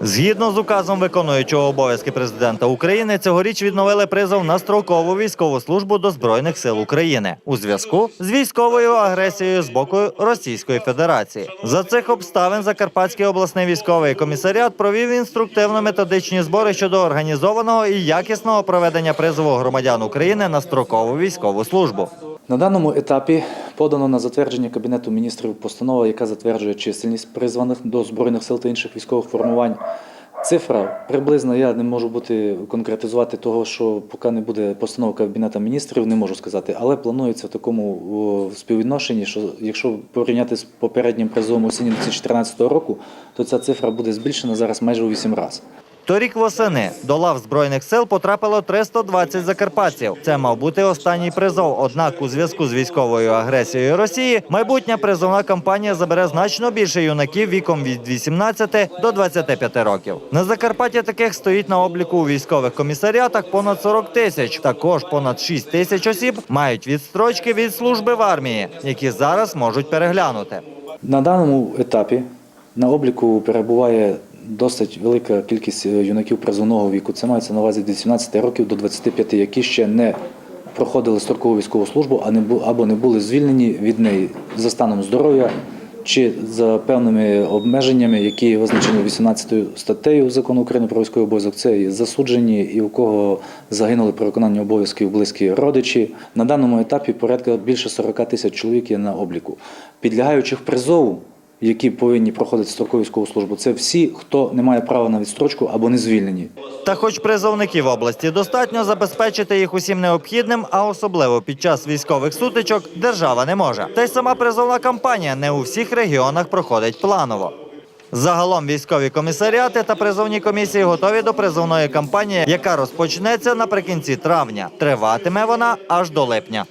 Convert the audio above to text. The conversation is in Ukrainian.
Згідно з указом виконуючого обов'язки президента України, цьогоріч відновили призов на строкову військову службу до збройних сил України у зв'язку з військовою агресією з боку Російської Федерації. За цих обставин Закарпатський обласний військовий комісаріат провів інструктивно-методичні збори щодо організованого і якісного проведення призову громадян України на строкову військову службу. На даному етапі подано на затвердження Кабінету міністрів постанова, яка затверджує чисельність призваних до Збройних сил та інших військових формувань. Цифра приблизно я не можу бути конкретизувати того, що поки не буде постанова Кабінету міністрів, не можу сказати. Але планується в такому співвідношенні, що якщо порівняти з попереднім призовом осінню 2014 року, то ця цифра буде збільшена зараз майже у 8 разів. Торік восени до лав збройних сил потрапило 320 закарпатців. Це мав бути останній призов. Однак, у зв'язку з військовою агресією Росії, майбутня призовна кампанія забере значно більше юнаків віком від 18 до 25 років. На Закарпатті таких стоїть на обліку у військових комісаріатах понад 40 тисяч. Також понад 6 тисяч осіб мають відстрочки від служби в армії, які зараз можуть переглянути. На даному етапі на обліку перебуває досить велика кількість е, юнаків призовного віку. Це мається на увазі від 18 років до 25, які ще не проходили строкову військову службу, або не були звільнені від неї за станом здоров'я чи за певними обмеженнями, які визначені 18 статтею закону України про військовий обов'язок. Це і засуджені, і у кого загинули при виконанні обов'язків близькі родичі. На даному етапі порядка більше 40 тисяч чоловік є на обліку. Підлягаючих призову, які повинні проходити строкову військову службу, це всі, хто не має права на відстрочку або не звільнені. Та хоч призовників області достатньо забезпечити їх усім необхідним, а особливо під час військових сутичок держава не може. Та й сама призовна кампанія не у всіх регіонах проходить планово. Загалом військові комісаріати та призовні комісії готові до призовної кампанії, яка розпочнеться наприкінці травня. Триватиме вона аж до липня.